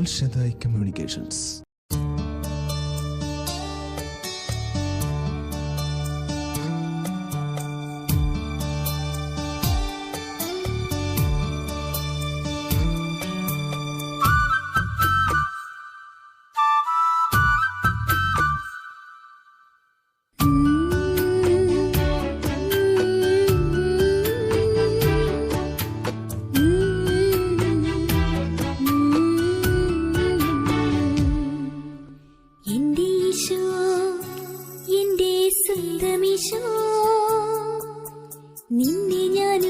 L ഷെദായ് communications Isho നിന്നെ ഞാൻ